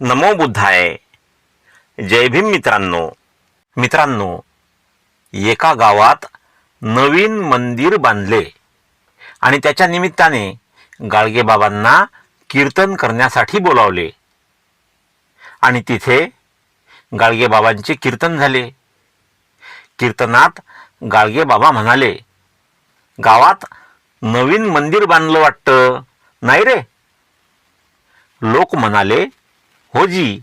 नमो बुद्धाय. जय भीम मित्रांनो. मित्रांनो एका गावात नवीन मंदिर बांधले आणि त्याच्या निमित्ताने गाडगेबाबांना कीर्तन करण्यासाठी बोलावले. आणि तिथे गाडगेबाबांचे कीर्तन झाले. कीर्तनात गाडगेबाबा म्हणाले गावात नवीन मंदिर बांधलं वाटतं नाही रे? लोक म्हणाले हो जी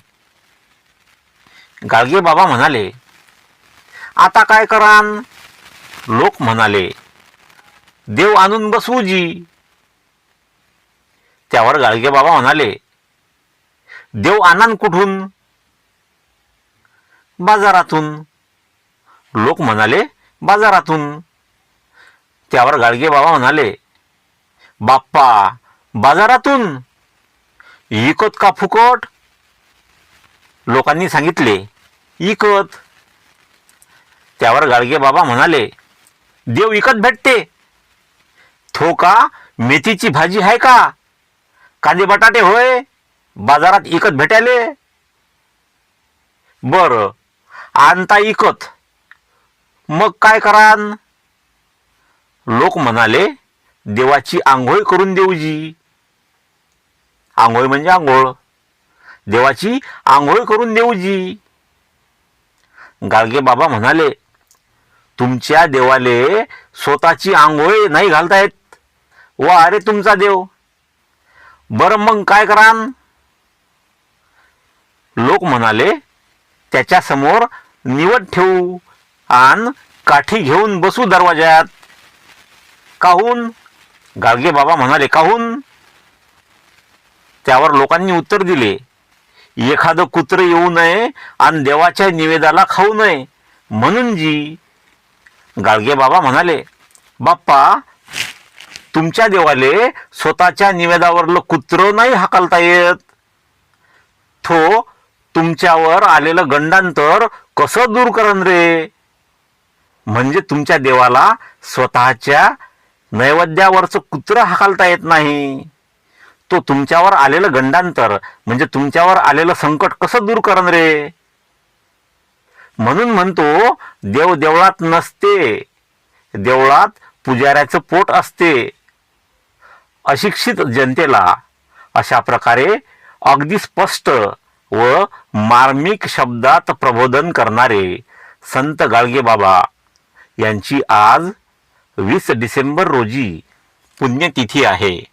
गाडगे बाबा म्हणाले आता काय करान? लोक म्हणाले देव आणून बसवू जी. त्यावर गाडगे बाबा म्हणाले देव आणान कुठून? बाजारातून. लोक म्हणाले बाजारातून. त्यावर गाडगे बाबा म्हणाले बाप्पा बाजारातून? इकत का फुकट? लोकांनी सांगितले इकत. त्यावर गाडगे बाबा म्हणाले देव इकत भेटते. थो का मेथीची भाजी आहे का? कांदे बटाटे होय बाजारात इकत भेटायले. बर आणता इकत. मग काय करान? लोक म्हणाले देवाची आंघोळ करून देऊजी. आंघोळ म्हणजे आंघोळ. देवाची आंघोळ करून देऊ जी गाडगे बाबा म्हणाले तुमच्या देवाले स्वतःची आंघोळ नाही घालता येत वा अरे तुमचा देव. बरं मग काय करान? लोक म्हणाले त्याच्यासमोर निवड ठेवू आण काठी घेऊन बसू दरवाज्यात. काहून? गाडगे बाबा म्हणाले काहून? त्यावर लोकांनी उत्तर दिले एखादं कुत्र येऊ नये आणि देवाच्या निवेदाला खाऊ नये. म्हणून जी गाडगे बाबा म्हणाले बाप्पा तुमच्या देवाले स्वतःच्या निवेदावरलं कुत्र नाही हाकलता येत. थो तुमच्यावर आलेलं गंडांतर कसं दूर करन रे? म्हणजे तुमच्या देवाला स्वतःच्या नैवेद्यावरचं कुत्र हाकालता येत नाही. तो तुमच्यावर आलेलं गंडांतर म्हणजे तुमच्यावर आलेलं संकट कसं दूर करण रे? म्हणून म्हणतो देव देवळात नसते. देवळात पुजाऱ्याचं पोट असते. अशिक्षित जनतेला अशा प्रकारे अगदी स्पष्ट व मार्मिक शब्दात प्रबोधन करणारे संत गाळगे बाबा यांची आज वीस डिसेंबर रोजी पुण्यतिथी आहे.